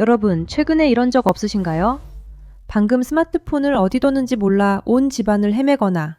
여러분, 최근에 이런 적 없으신가요? 방금 스마트폰을 어디 뒀는지 몰라 온 집안을 헤매거나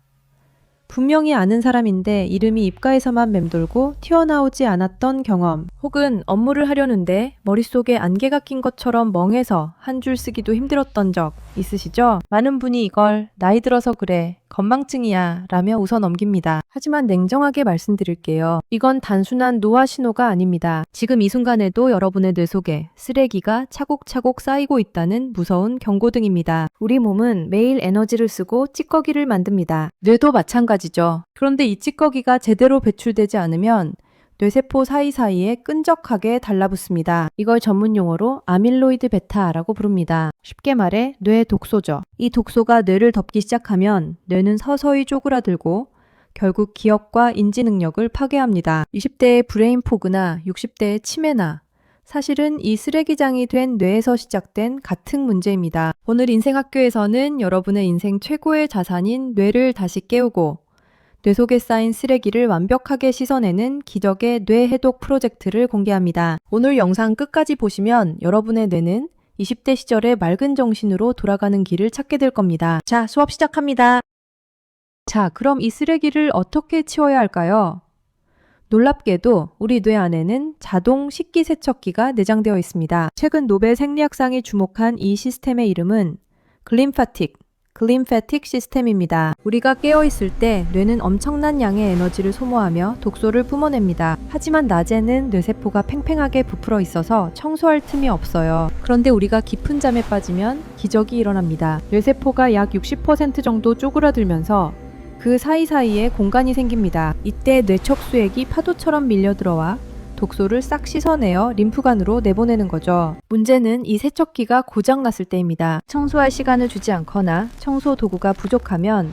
분명히 아는 사람인데 이름이 입가에서만 맴돌고 튀어나오지 않았던 경험 혹은 업무를 하려는데 머릿속에 안개가 낀 것처럼 멍해서 한 줄 쓰기도 힘들었던 적 있으시죠? 많은 분이 이걸 나이 들어서 그래 건망증이야 라며 웃어 넘깁니다. 하지만 냉정하게 말씀드릴게요. 이건 단순한 노화 신호가 아닙니다. 지금 이 순간에도 여러분의 뇌 속에 쓰레기가 차곡차곡 쌓이고 있다는 무서운 경고등입니다. 우리 몸은 매일 에너지를 쓰고 찌꺼기를 만듭니다. 뇌도 마찬가지죠. 그런데 이 찌꺼기가 제대로 배출되지 않으면 뇌세포 사이사이에 끈적하게 달라붙습니다. 이걸 전문 용어로 아밀로이드 베타라고 부릅니다. 쉽게 말해 뇌 독소죠. 이 독소가 뇌를 덮기 시작하면 뇌는 서서히 쪼그라들고 결국 기억과 인지 능력을 파괴합니다. 20대의 브레인 포그나 60대의 치매나 사실은 이 쓰레기장이 된 뇌에서 시작된 같은 문제입니다. 오늘 인생학교에서는 여러분의 인생 최고의 자산인 뇌를 다시 깨우고 뇌 속에 쌓인 쓰레기를 완벽하게 씻어내는 기적의 뇌 해독 프로젝트를 공개합니다. 오늘 영상 끝까지 보시면 여러분의 뇌는 20대 시절의 맑은 정신으로 돌아가는 길을 찾게 될 겁니다. 자, 수업 시작합니다. 자, 그럼 이 쓰레기를 어떻게 치워야 할까요? 놀랍게도 우리 뇌 안에는 자동 식기세척기가 내장되어 있습니다. 최근 노벨 생리학상이 주목한 이 시스템의 이름은 글림파틱, 글림패틱 시스템입니다. 우리가 깨어있을 때 뇌는 엄청난 양의 에너지를 소모하며 독소를 뿜어냅니다. 하지만 낮에는 뇌세포가 팽팽하게 부풀어 있어서 청소할 틈이 없어요. 그런데 우리가 깊은 잠에 빠지면 기적이 일어납니다. 뇌세포가 약 60% 정도 쪼그라들면서 그 사이사이에 공간이 생깁니다. 이때 뇌척수액이 파도처럼 밀려 들어와 독소를 싹 씻어내어 림프관으로 내보내는 거죠. 문제는 이 세척기가 고장났을 때입니다. 청소할 시간을 주지 않거나 청소 도구가 부족하면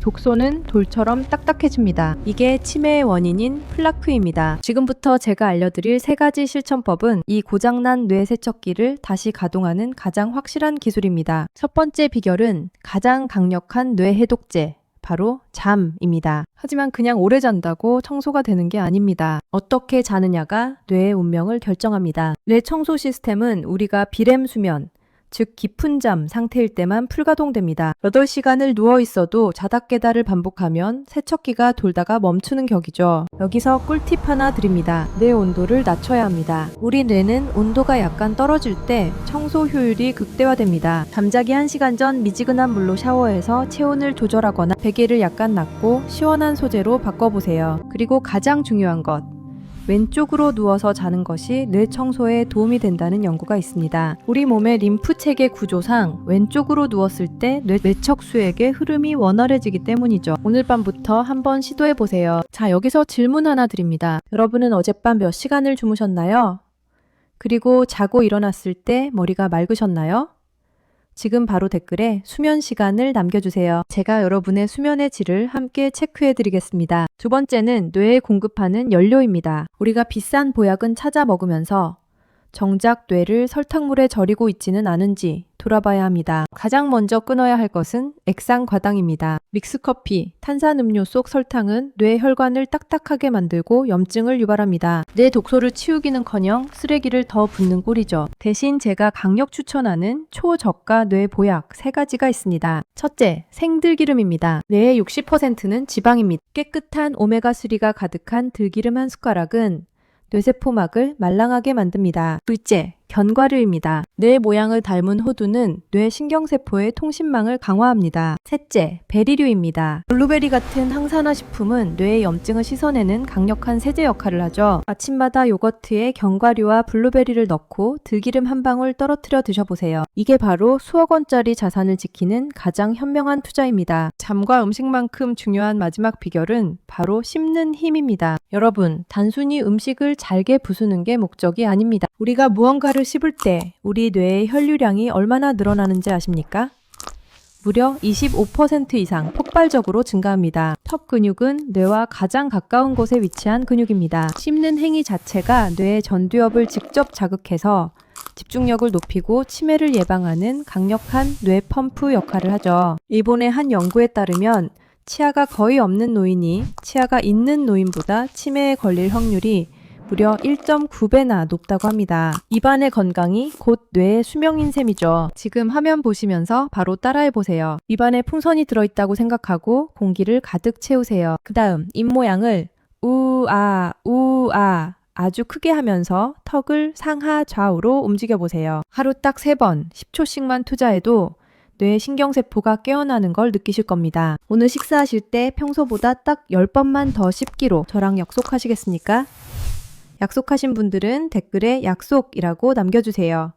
독소는 돌처럼 딱딱해집니다. 이게 치매의 원인인 플라크입니다. 지금부터 제가 알려드릴 세 가지 실천법은 이 고장난 뇌 세척기를 다시 가동하는 가장 확실한 기술입니다. 첫 번째 비결은 가장 강력한 뇌 해독제, 바로 잠입니다. 하지만 그냥 오래 잔다고 청소가 되는 게 아닙니다. 어떻게 자느냐가 뇌의 운명을 결정합니다. 뇌 청소 시스템은 우리가 비렘 수면, 즉 깊은 잠 상태일 때만 풀가동됩니다. 8시간을 누워 있어도 자다 깨다를 반복하면 세척기가 돌다가 멈추는 격이죠. 여기서 꿀팁 하나 드립니다. 뇌 온도를 낮춰야 합니다. 우리 뇌는 온도가 약간 떨어질 때 청소 효율이 극대화됩니다. 잠자기 1시간 전 미지근한 물로 샤워해서 체온을 조절하거나 베개를 약간 낮고 시원한 소재로 바꿔보세요. 그리고 가장 중요한 것. 왼쪽으로 누워서 자는 것이 뇌 청소에 도움이 된다는 연구가 있습니다. 우리 몸의 림프 체계 구조상 왼쪽으로 누웠을 때 뇌, 뇌척수액의 흐름이 원활해지기 때문이죠. 오늘 밤부터 한번 시도해 보세요. 자, 여기서 질문 하나 드립니다. 여러분은 어젯밤 몇 시간을 주무셨나요? 그리고 자고 일어났을 때 머리가 맑으셨나요? 지금 바로 댓글에 수면 시간을 남겨주세요. 제가 여러분의 수면의 질을 함께 체크해 드리겠습니다. 두 번째는 뇌에 공급하는 연료입니다. 우리가 비싼 보약은 찾아 먹으면서 정작 뇌를 설탕물에 절이고 있지는 않은지 돌아봐야 합니다. 가장 먼저 끊어야 할 것은 액상 과당입니다. 믹스커피, 탄산음료 속 설탕은 뇌 혈관을 딱딱하게 만들고 염증을 유발합니다. 뇌 독소를 치우기는커녕 쓰레기를 더 붓는 꼴이죠. 대신 제가 강력 추천하는 초저가 뇌 보약 세 가지가 있습니다. 첫째, 생들기름입니다. 뇌의 60%는 지방입니다. 깨끗한 오메가3가 가득한 들기름 한 숟가락은 뇌세포막을 말랑하게 만듭니다. 둘째, 견과류입니다. 뇌 모양을 닮은 호두는 뇌 신경세포의 통신망을 강화합니다. 셋째, 베리류입니다. 블루베리 같은 항산화 식품은 뇌의 염증을 씻어내는 강력한 세제 역할을 하죠. 아침마다 요거트에 견과류와 블루베리를 넣고 들기름 한 방울 떨어뜨려 드셔보세요. 이게 바로 수억 원짜리 자산을 지키는 가장 현명한 투자입니다. 잠과 음식만큼 중요한 마지막 비결은 바로 씹는 힘입니다. 여러분, 단순히 음식을 잘게 부수는 게 목적이 아닙니다. 우리가 무언가를 씹을 때 우리 뇌의 혈류량이 얼마나 늘어나는지 아십니까? 무려 25% 이상 폭발적으로 증가합니다. 턱 근육은 뇌와 가장 가까운 곳에 위치한 근육입니다. 씹는 행위 자체가 뇌의 전두엽을 직접 자극해서 집중력을 높이고 치매를 예방하는 강력한 뇌 펌프 역할을 하죠. 일본의 한 연구에 따르면 치아가 거의 없는 노인이 치아가 있는 노인보다 치매에 걸릴 확률이 무려 1.9배나 높다고 합니다. 입안의 건강이 곧 뇌의 수명인 셈이죠. 지금 화면 보시면서 바로 따라해 보세요. 입안에 풍선이 들어있다고 생각하고 공기를 가득 채우세요. 그 다음 입 모양을 우아 우아 아주 크게 하면서 턱을 상하 좌우로 움직여 보세요. 하루 딱 3번 10초씩만 투자해도 뇌 신경세포가 깨어나는 걸 느끼실 겁니다. 오늘 식사하실 때 평소보다 딱 10번만 더 씹기로 저랑 약속하시겠습니까? 약속하신 분들은 댓글에 약속이라고 남겨주세요.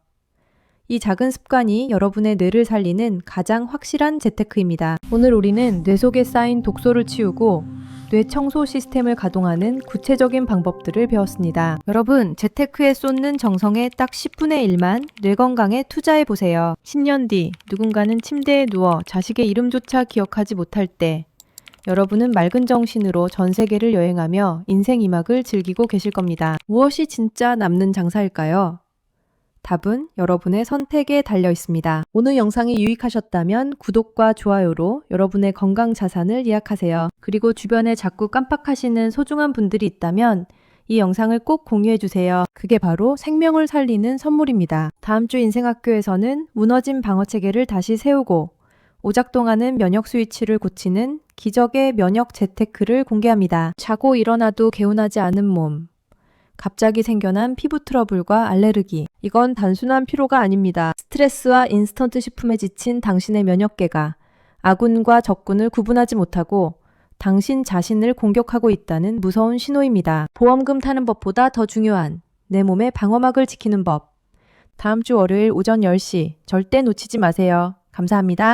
이 작은 습관이 여러분의 뇌를 살리는 가장 확실한 재테크입니다. 오늘 우리는 뇌 속에 쌓인 독소를 치우고 뇌 청소 시스템을 가동하는 구체적인 방법들을 배웠습니다. 여러분, 재테크에 쏟는 정성의 딱 10분의 1만 뇌 건강에 투자해 보세요. 10년 뒤 누군가는 침대에 누워 자식의 이름조차 기억하지 못할 때 여러분은 맑은 정신으로 전 세계를 여행하며 인생 이막을 즐기고 계실 겁니다. 무엇이 진짜 남는 장사일까요? 답은 여러분의 선택에 달려 있습니다. 오늘 영상이 유익하셨다면 구독과 좋아요로 여러분의 건강 자산을 예약하세요. 그리고 주변에 자꾸 깜빡하시는 소중한 분들이 있다면 이 영상을 꼭 공유해 주세요. 그게 바로 생명을 살리는 선물입니다. 다음 주 인생학교에서는 무너진 방어 체계를 다시 세우고 오작동하는 면역 스위치를 고치는 기적의 면역 재테크를 공개합니다. 자고 일어나도 개운하지 않은 몸, 갑자기 생겨난 피부 트러블과 알레르기. 이건 단순한 피로가 아닙니다. 스트레스와 인스턴트 식품에 지친 당신의 면역계가 아군과 적군을 구분하지 못하고 당신 자신을 공격하고 있다는 무서운 신호입니다. 보험금 타는 법보다 더 중요한 내 몸의 방어막을 지키는 법. 다음 주 월요일 오전 10시 절대 놓치지 마세요. 감사합니다.